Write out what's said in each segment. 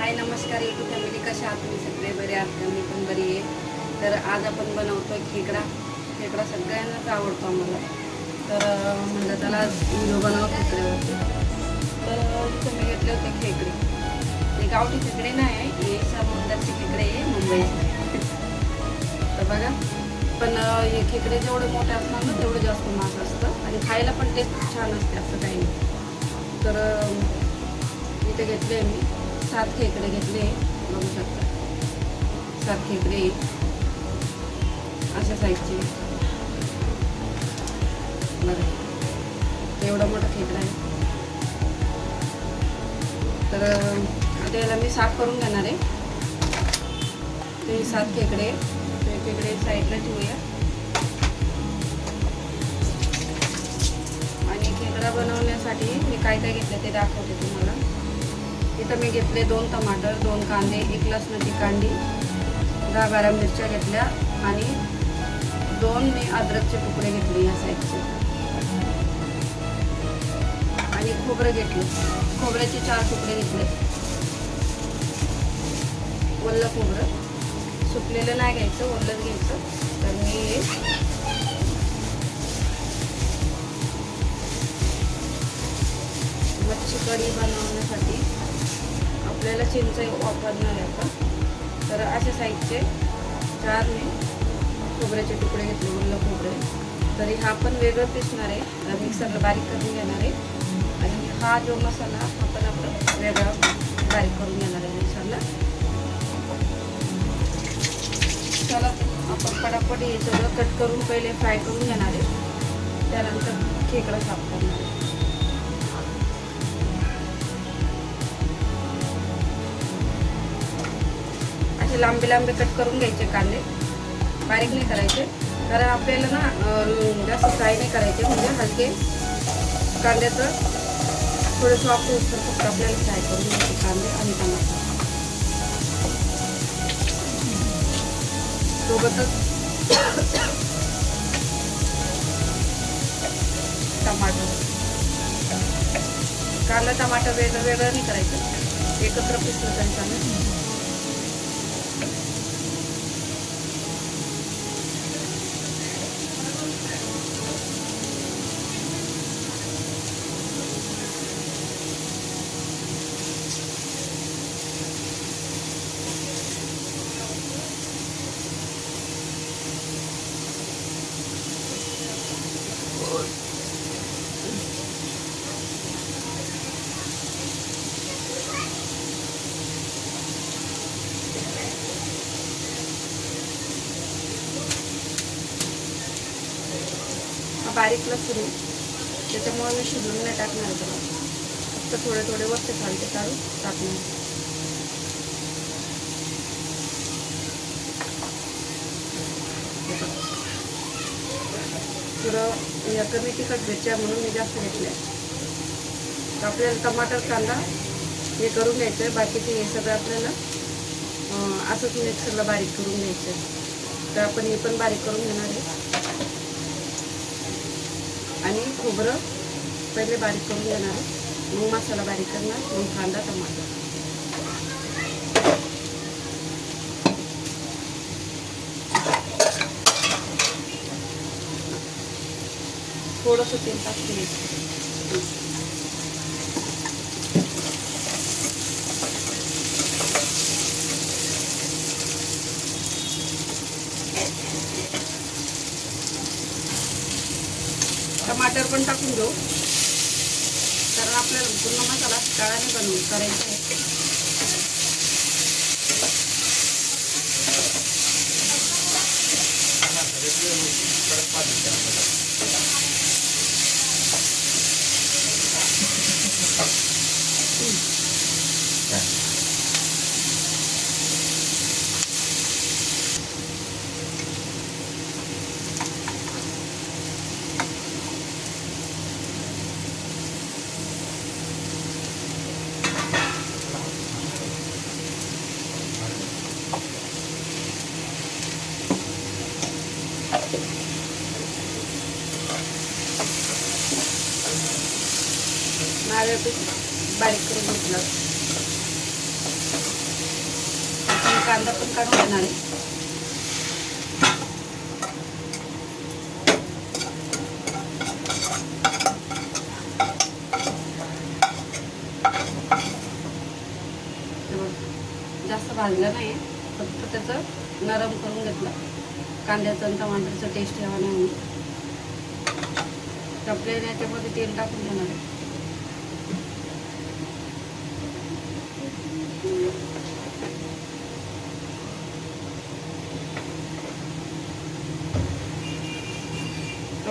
हाय नमस्कार YouTube family कशा आहात तुम्ही? सगळे बरे आहात मी पण बरी आहे. तर आज आपण बनवतो खेकडा. खेकडा सगळ्यांनाच आवडतो आम्हाला. तर म्हणजे म्हणलं त्याला व्हिडिओ बनवा खेकड्यावरती. तर तुम्ही घेतले होते खेकडे. ते गावठी खेकडे नाही आहे. हे समुद्राचे खेकडे आहे मुंबईचे. तर बघा. पण हे खेकडे जेवढे मोठे असणार ना तेवढं जास्त मास असतं. आणि खायला पण टेस्ट खूप छान असते असं काही नाही. तर इथे घेतले मी. सात खेकडे घेतले. बघू शकता. सात खेकडे अशा साईजचे बघा एवढा मोठा खेकडा आहे. तर त्याला आता याला मी साफ करून घेणार आहे. ते सात खेकडे ते खेकडे साईडला ठेवूया. आणि खेकडा बनवण्यासाठी मी काय काय घेतलं ते दाखवते तुम्हाला. तर मी घेतले दोन टमाटर दोन कांदे एक लसणाची कांडी दहा बारा मिरच्या घेतल्या आणि दोन मी अद्रकचे तुकडे घेतले या साईडचे आणि खोबरं घेतलं. खोबऱ्याचे चार तुकडे घेतले. ओल्लं खोबरं. सुकलेलं नाही घ्यायचं ओलंच घ्यायचं. तर मी मच्छी कढी बनवण्यासाठी आपल्याला चिंच वापरणार आहे आपण तर अशा साईजचे चार मी खोबऱ्याचे तुकडे घेतले उरलं खोबरे. तरी हा पण वेगळं पिसणार आहे. मिक्सरला बारीक करून घेणार आहे. आणि हा जो मसाला हा पण आपण वेगळा बारीक करून घेणार आहे मिक्सरला. चला आपण पटापट हे सगळं कट करून पहिले फ्राय करून घेणार आहे. त्यानंतर खेकडा साफ करणार आहे. असे लांबे लांबे कट करून घ्यायचे कांदे. बारीक नाही करायचे. कारण आपल्याला ना जास्त फ्राय नाही करायचे. म्हणजे हलके कांद्याचं थोडं सॉफ्ट होतं फक्त आपल्याला फ्राय करून घ्यायचे कांदे आणि टमाटर. सोबतच टमाटर. कांदा टमाटर वेगळं वेगळं नाही करायचं. एकत्र पिसलं तरी बारीक लसूण आहे त्याच्यामुळे मी शिजवून नाही टाकणार त्याला फक्त थोडे थोडे वरचे चालते काढून टाकणार. थोडं या कमी तिखट घ्यायच्या म्हणून मी जास्त घेतल्या. आपल्याला टमाटर कांदा हे करून घ्यायचं आहे बाकीचे हे सगळं आपल्याला असंच मिक्सरला बारीक करून घ्यायचं आहे तर आपण हे पण बारीक करून घेणार आहे. खोबरं पहिले बारीक करून घेणार मग मसाला बारीक करणार मग कांदा टमाटर. थोडंसं तेल टाकते पण टाकून घेऊ कारण आपल्याला पूर्ण मसाला काळाने बनवून करायचा आहे. घेतलं. कांदा पण काढून घेणार आहे. जास्त भाजलं नाही फक्त त्याचं नरम करून घेतलं. कांद्याचं आणि टमाटरचं टेस्ट यावा नाही म्हणून आपल्याला याच्यामध्ये तेल टाकून देणार आहे.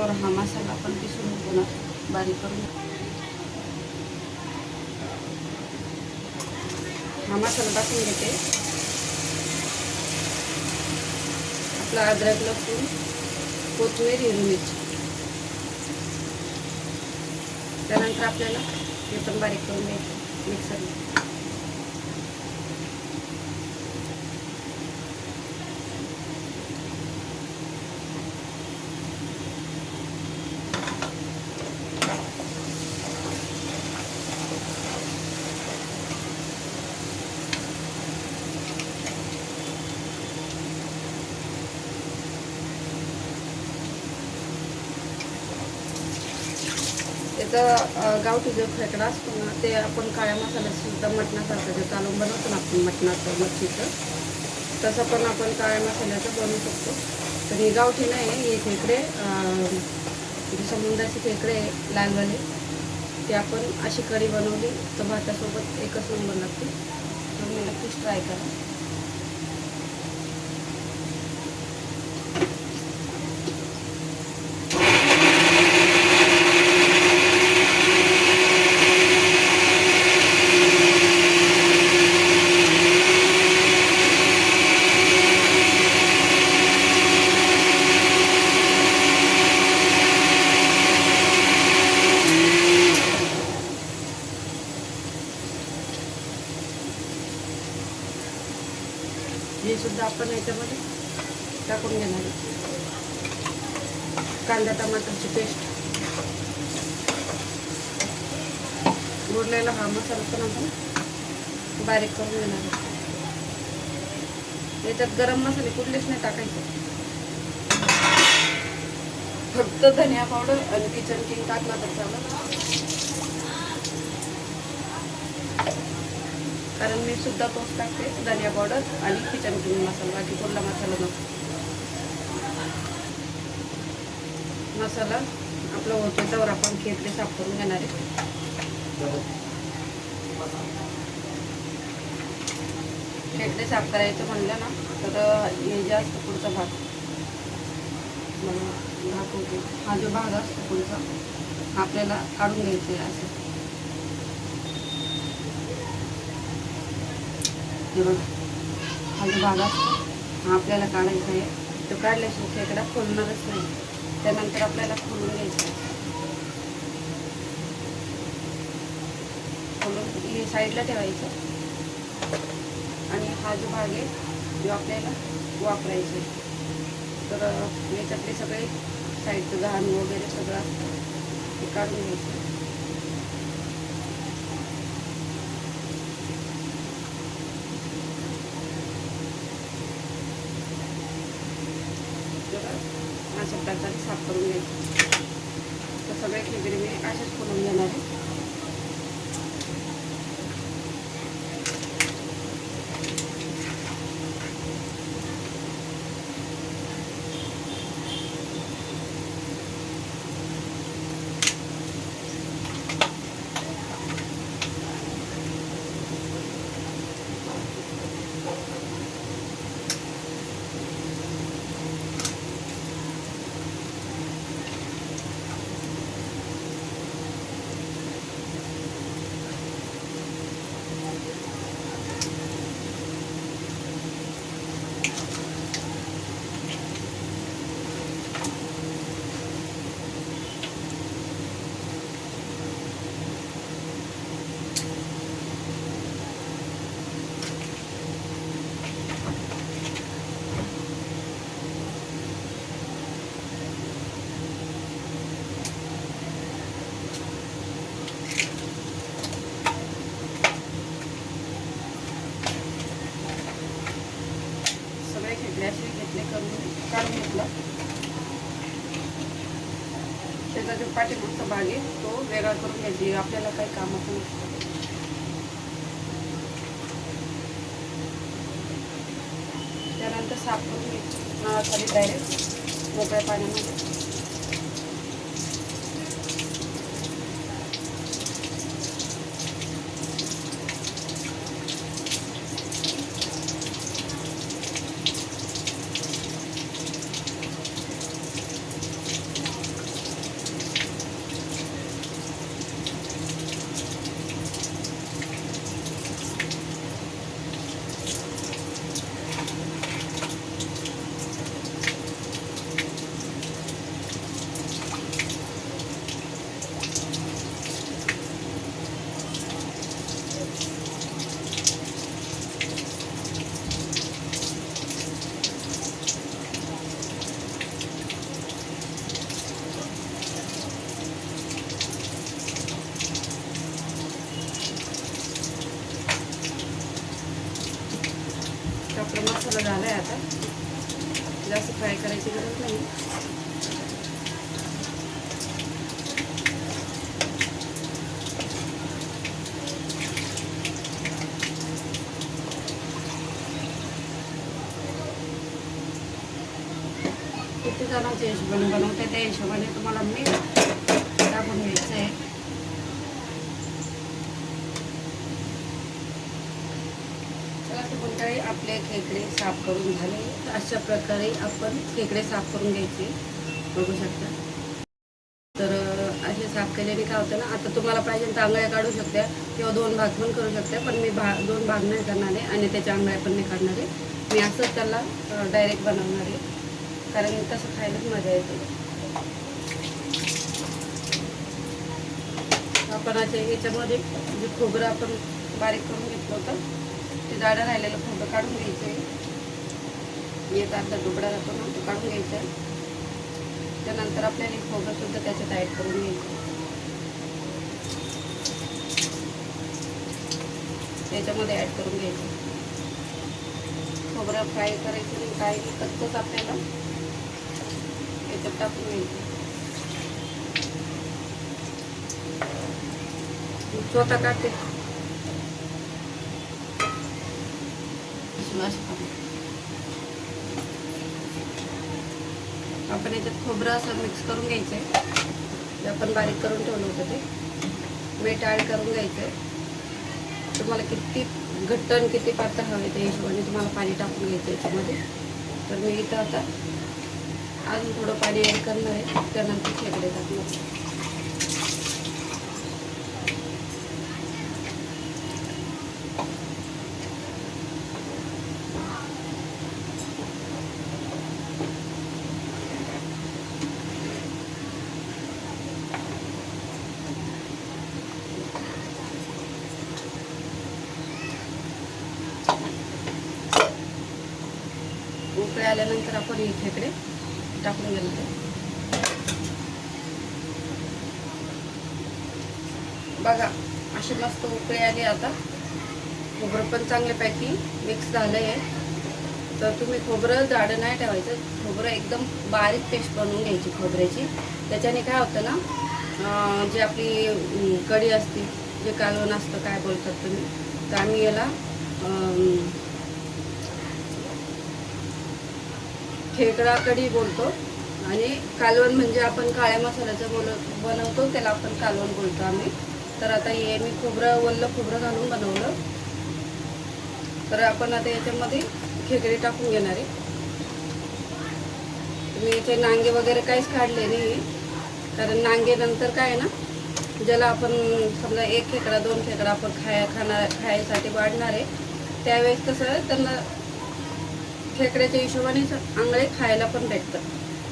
तर हा मसाला आपण पिसून पुन्हा बारीक करून. हा मसाला टाकून घेते आपला अद्रक लसूण कोथिंबीर हिरवी मिरची. त्यानंतर आपल्याला हे पण बारीक करून घ्यायचं मिक्सरला त्याचं गावठी जो खेकडा असतो ना ते आपण काळ्या मसाल्यात सुद्धा मटणासारखं जे कालवून बनवतो ना आपण मटणाचं मच्छीचं तसं पण आपण काळ्या मसाल्याचं बनवू शकतो. तर ही गावठी नाही आहे हे खेकडे जे म्हणजे समुद्राचे खेकडे आहे, ते आपण अशी कढी बनवली तर भातासोबत एकच नंबर लागते. तुम्ही नक्कीच ट्राय करा. हे सुद्धा आपण याच्यामध्ये टाकून घेणार कांदा टमाटरची पेस्ट. उरलेला हा मसाला पण आपण बारीक करून घेणार याच्यात गरम मसाले कुठलेच नाही टाकायचे. फक्त धनिया पावडर आणि किचन किंग टाकला तर चालत कारण मी सुद्धा तोच टाकते धनिया पावडर आणि किचन किंग मसाला बाकी कुठला मसाला नको. मसाला आपला होतो त्यावर आपण खेकडे साफ करून घेणार आहे. खेकडे साफ करायचं म्हणलं ना तर हे जे असतं पुढचा भाग. मला दाखवते हा जो भाग असतो पुढचा हा आपल्याला काढून घ्यायचा आहे असं. हे खाली हा आपल्याला काढायचा आहे. तो काढल्याशिवाय खेकडा खोलणारच नाही. त्यानंतर आपल्याला खोलून घ्यायचं खोलून हे साईडला ठेवायचं आणि हा जो भाग आहे तो आपल्याला वापरायचा आहे. तर याच्यातले सगळे साईडचं घाण वगैरे सगळं ते काढून घ्यायचं तर अशा प्रकारे साफ करून घ्यायचं तर सगळे खेकडे मी असेच खोलून घेणार. आहे खेकडे घेतले करून काढून घेतला. त्याचा जो पाठीमागचा भाग आहे तो वेगळा करून घ्यायची. आपल्याला काही कामाचं नसतं त्यानंतर साफ करून घ्यायची. नळाखाली डायरेक्ट मोकळ्या पाण्यामध्ये तर आपला मसाला झाला आहे आता जास्त फ्राय करायची गरज नाही. किती जणांच्या हिशोबाने बनवते त्या हिशोबाने तुम्हाला मी टाकून घ्यायचं आहे चला तर मंडळी आपले खेकडे साफ करून झाले. तर अशा प्रकारे आपण खेकडे साफ करून घ्यायचे. बघू शकता. तर असे साफ केल्याने काय होतं ना आता तुम्हाला पाहिजे तर आंगळ्या काढू शकते किंवा दोन भाग पण करू शकते पण मी भा दोन भाग नाही करणार आहे आणि त्याच्या आंगळ्या पण नाही काढणार आहे. मी असंच त्याला डायरेक्ट बनवणार आहे. कारण तसं खायलाच मजा येते. आपण असे याच्यामध्ये जे खोबरं आपण बारीक करून घेतलं होतं ते जाडं राहिलेलं फोटो काढून घ्यायचं आहे एक आता तुकडा राहतो ना तो काढून घ्यायचा आहे त्यानंतर आपल्याला एक खोबरं सुद्धा त्याच्यात ॲड करून घ्यायचं त्याच्यामध्ये ॲड करून घ्यायचं खोबरं फ्राय करायचं काय कच्चंच आपल्याला. याच्यात टाकून घ्यायचं स्वतः काढते आपण याच्यात खोबरं असं मिक्स करून घ्यायचं आहे जे आपण बारीक करून ठेवलं होतं ते. मीठ ॲड करून घ्यायचं आहे तुम्हाला किती घट्ट आणि किती पातळ हवे त्या हिशोबाने तुम्हाला पाणी टाकून घ्यायचं याच्यामध्ये. तर मी इथं आता अजून थोडं पाणी ॲड करणार आहे. त्यानंतर खेकडे टाकणार आल्यानंतर आपण इथे इकडे टाकून गेलं बघा अशी मस्त उकळी आली आता. खोबरं पण चांगल्यापैकी मिक्स झालं आहे तर तुम्ही खोबरं जाडं नाही ठेवायचं. खोबरं एकदम बारीक पेस्ट बनवून घ्यायची खोबऱ्याची. त्याच्याने काय होतं ना जी आपली कढी असते जे कालवण असतं काय बोलतात तुम्ही तर आम्ही याला खेकडा कढी बोलतो. आणि कालवण म्हणजे आपण काळ्या मसाल्याचं बोल बनवतो त्याला आपण कालवण बोलतो आम्ही. तर आता हे मी खोबरं वल्लं खोबरं घालून बनवलं. तर आपण आता याच्यामध्ये खेकडे टाकून घेणार आहे. तुम्ही याचे नांगे वगैरे काहीच काढले नाही. कारण नांगे नंतर काय आहे ना ज्याला आपण समजा एक खेकडा दोन खेकडा आपण खाया खाणार खायसाठी वाढणार आहे त्यावेळेस कसं त्यांना खेकड्याच्या हिशोबाने आंगळे खायला पण भेटतात.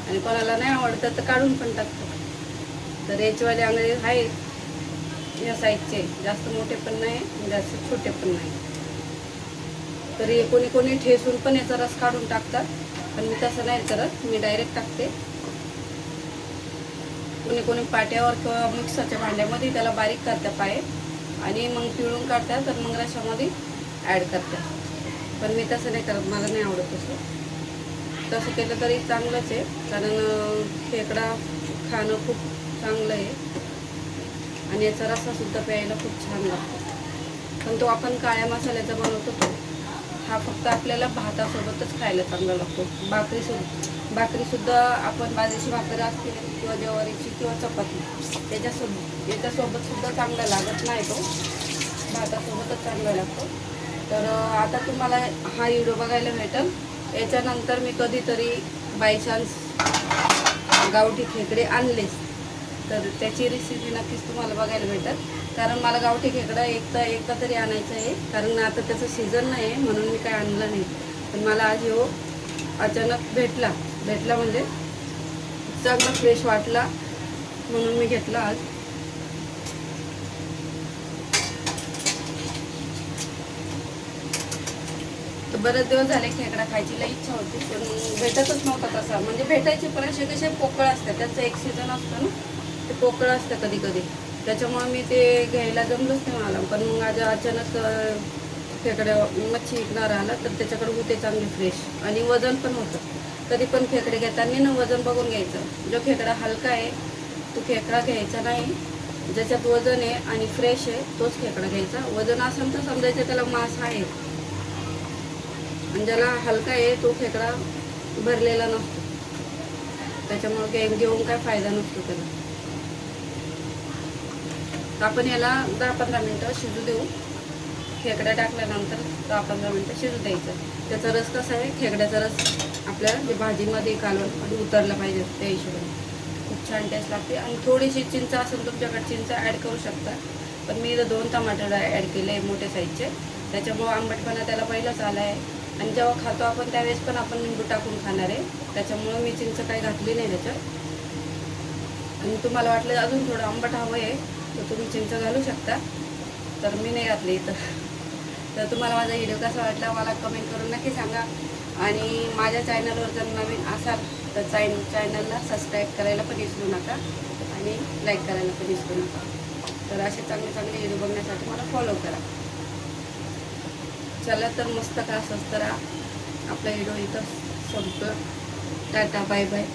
आणि कोणाला नाही आवडतं तर काढून पण टाकतात. तर याचेवाले आंगळे आहेत या साईजचे जास्त मोठे पण नाही जास्त छोटे पण नाही. तरी कोणी कोणी ठेसून पण याचा रस काढून टाकतात. पण मी तसं नाही करत मी डायरेक्ट टाकते. कोणी कोणी पाट्यावर किंवा मिक्सरच्या भांड्यामध्ये त्याला बारीक करतात पाय. आणि मग पिळून काढतात तर मग रशामध्ये ॲड करतात. पण मी तसं नाही करत मला नाही आवडत तसं. तसं केलं तरी चांगलंच आहे कारण खेकडा खाणं खूप चांगलं आहे. आणि याचा रस्सासुद्धा प्यायला खूप छान लागतो. पण तो आपण काळ्या मसाल्याचा बनवतो तो. हा फक्त आपल्याला भातासोबतच खायला चांगला लागतो. भाकरीसुद्धा भाकरीसुद्धा आपण बाजरीची भाकरी असते किंवा ज्वारीची किंवा चपाती त्याच्यासोबत याच्यासोबतसुद्धा चांगला लागत नाही तो. भातासोबतच चांगला लागतो. तर आता तुम्हाला हा व्हिडिओ बघायला भेटेल. याच्यानंतर मी कधीतरी बायचान्स गावठी खेकडे आणलेच. तर त्याची रेसिपी नक्कीच तुम्हाला बघायला भेटेल. कारण मला गावठी खेकडा एकदा एकदा तरी आणायचं आहे. कारण आता त्याचं सीझन नाही आहे म्हणून मी काय आणलं नाही. पण मला आज हो अचानक भेटला. भेटला म्हणजे चांगला फ्रेश वाटला म्हणून मी घेतला आज. तर बरेच दिवस झाले खेकडा खायची लई इच्छा होती पण भेटतच नव्हता तसा. म्हणजे भेटायचे पण असे कसे पोकळ असतात त्याचं एक सीझन असतं ना ते पोकळ असतं कधी कधी त्याच्यामुळे मी ते घ्यायला जमलंच नाही मला. पण मग आज अचानक खेकड्या खेकडे मच्छी विकणार आला तर त्याच्याकडे होते चांगले फ्रेश आणि वजन पण होतं. कधी पण खेकडे घेताना ना वजन बघून घ्यायचं. जो खेकडा हलका आहे तो खेकडा घ्यायचा नाही. ज्याच्यात वजन आहे आणि फ्रेश आहे तोच खेकडा घ्यायचा. वजन असेल तर समजायचं त्याला मांस आहे. ज्याला हलका आहे तो खेकडा भरलेला नसतो. त्याच्यामुळे काही घेऊन काय फायदा नसतो त्याला. आपण याला दहा पंधरा मिनटं शिजू देऊ. खेकडा टाकल्यानंतर दहा पंधरा मिनटं शिजू द्यायचं. त्याचा रस कसा आहे? खेकड्याचा रस आपल्या जे भाजीमध्ये कालवण आणि उतरला पाहिजे त्या हिशोबाने. खूप छान टेस्ट लागते. आणि थोडीशी चिंच असेल तुमच्याकडे चिंच ॲड करू शकता. पण मी इथं दोन टमाटर ॲड केले मोठ्या साईजचे त्याच्यामुळं आंबटपणा त्याला पहिलाच आला आहे आणि जेव्हा खातो आपण त्यावेळेस पण आपण लिंबू टाकून खाणार आहे. त्याच्यामुळं मी चिंच काही घातली नाही त्याच्यात. आणि तुम्हाला वाटलं अजून थोडं आंबट हवं आहे तर तुम्ही चिंच घालू शकता. तर मी नाही घातली इथं. तर तुम्हाला माझा व्हिडिओ कसा वाटला मला कमेंट करून नक्की सांगा. आणि माझ्या चॅनलवर जर नवीन असाल तर चॅन चॅनलला सबस्क्राईब करायला पण विसरू नका. आणि लाईक करायला पण विसरू नका. तर असे चांगले चांगले व्हिडिओ बघण्यासाठी मला फॉलो करा. चला तर मस्त का असंच तर आपला व्हिडिओ इथं संपतो टाटा बाय बाय